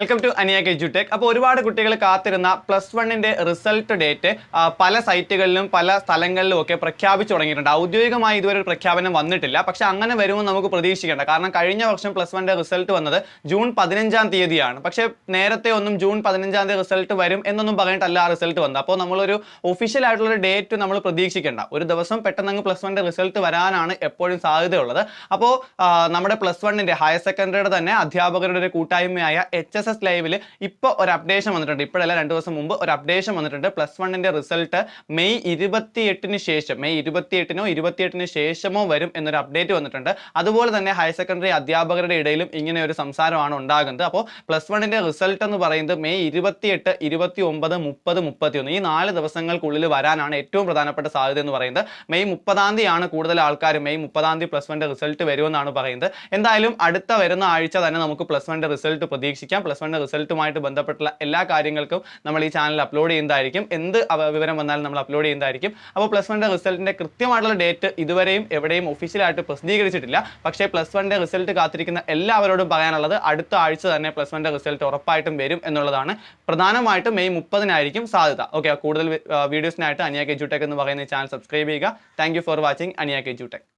Welcome to അനിയ എജ്യൂടെക് അപ്പോൾ ഒരുപാട് കുട്ടികൾ കാത്തിരുന്ന പ്ലസ് വണ്ണിന്റെ റിസൾട്ട് ഡേറ്റ് പല സൈറ്റുകളിലും പല സ്ഥലങ്ങളിലും ഒക്കെ പ്രഖ്യാപിച്ചു തുടങ്ങിയിട്ടുണ്ട്. ഔദ്യോഗികമായി ഇതുവരെ ഒരു പ്രഖ്യാപനം വന്നിട്ടില്ല. പക്ഷെ അങ്ങനെ വരുമെന്ന് നമുക്ക് പ്രതീക്ഷിക്കേണ്ട. കാരണം കഴിഞ്ഞ വർഷം പ്ലസ് വണ്ണിന്റെ റിസൾട്ട് വന്നത് ജൂൺ പതിനഞ്ചാം തീയതിയാണ്. പക്ഷേ നേരത്തെ ഒന്നും ജൂൺ പതിനഞ്ചാം തീയതി റിസൾട്ട് വരും എന്നൊന്നും പറഞ്ഞിട്ടല്ല ആ റിസൾട്ട് വന്നത്. അപ്പോൾ നമ്മളൊരു ഒഫീഷ്യൽ ആയിട്ടുള്ള ഒരു ഡേറ്റ് നമ്മൾ പ്രതീക്ഷിക്കേണ്ട. ഒരു ദിവസം പെട്ടെന്ന് പ്ലസ് വണ്ണിന്റെ റിസൾട്ട് വരാനാണ് എപ്പോഴും സാധ്യതയുള്ളത്. അപ്പോൾ നമ്മുടെ പ്ലസ് വണ്ണിന്റെ ഹയർ സെക്കൻഡറിയുടെ തന്നെ അധ്യാപകരുടെ ഒരു കൂട്ടായ്മയായ എച്ച് എസ് എസ് ലൈവിൽ ഇപ്പോൾ ഒരു അപ്ഡേഷൻ വന്നിട്ടുണ്ട്. ഇപ്പോഴല്ല രണ്ട് ദിവസം മുമ്പ് ഒരു അപ്ഡേഷൻ വന്നിട്ടുണ്ട്. പ്ലസ് വണ്ണിന്റെ റിസൾട്ട് മെയ് ഇരുപത്തിയെട്ടിന് ശേഷം മെയ് ഇരുപത്തിയെട്ടിനോ ഇരുപത്തിയെട്ടിന് ശേഷമോ വരും എന്നൊരു അപ്ഡേറ്റ് വന്നിട്ടുണ്ട്. അതുപോലെ തന്നെ ഹയർ സെക്കൻഡറി അധ്യാപകരുടെ ഇടയിലും ഇങ്ങനെ ഒരു സംസാരമാണ് ഉണ്ടാകുന്നത്. അപ്പോൾ പ്ലസ് വണ്ണിന്റെ റിസൾട്ട് എന്ന് പറയുന്നത് മെയ് ഇരുപത്തിയെട്ട് ഇരുപത്തി ഒമ്പത് മുപ്പത് മുപ്പത്തിയൊന്ന്. ഈ നാല് ദിവസങ്ങൾക്കുള്ളിൽ വരാനാണ് ഏറ്റവും പ്രധാനപ്പെട്ട സാധ്യത എന്ന് പറയുന്നത്. മെയ് മുപ്പതാം തീയതിയാണ് കൂടുതൽ ആൾക്കാർ മെയ് മുപ്പതാം തീയതി പ്ലസ് വണ്ണിന്റെ റിസൾട്ട് വരുമെന്നാണ് പറയുന്നത്. എന്തായാലും അടുത്ത വരുന്ന ആഴ്ച തന്നെ നമുക്ക് പ്ലസ് വണ്ണിന്റെ റിസൾട്ട് പ്രതീക്ഷിക്കാം. പ്ലസ് വണ്ണിന്റെ റിസൾട്ടുമായിട്ട് ബന്ധപ്പെട്ടുള്ള എല്ലാ കാര്യങ്ങൾക്കും നമ്മൾ ഈ ചാനൽ അപ്ലോഡ് ചെയ്യുന്നതായിരിക്കും. എന്ത് വിവരം വന്നാലും നമ്മൾ അപ്ലോഡ് ചെയ്യുന്നതായിരിക്കും. അപ്പോൾ പ്ലസ് വണ്ണിന്റെ റിസൾട്ടിന്റെ കൃത്യമായിട്ടുള്ള ഡേറ്റ് ഇതുവരെയും എവിടെയും ഒഫീഷ്യലായിട്ട് പ്രസിദ്ധീകരിച്ചിട്ടില്ല. പക്ഷേ പ്ലസ് വണ്ണിന്റെ റിസൾട്ട് കാത്തിരിക്കുന്ന എല്ലാവരോടും പറയാനുള്ളത് അടുത്ത ആഴ്ച തന്നെ പ്ലസ് വണ്ണിന്റെ റിസൾട്ട് ഉറപ്പായിട്ടും വരും എന്നുള്ളതാണ്. പ്രധാനമായിട്ടും മെയ് മുപ്പതിനായിരിക്കും സാധ്യത. ഓക്കെ കൂടുതൽ വീഡിയോസിനായിട്ട് അനിയാ കെജുടെക് എന്ന് പറയുന്ന ചാനൽ സബ്സ്ക്രൈബ് ചെയ്യുക. താങ്ക് ഫോർ വാച്ചിങ് അനിയാ എജ്യൂടെക്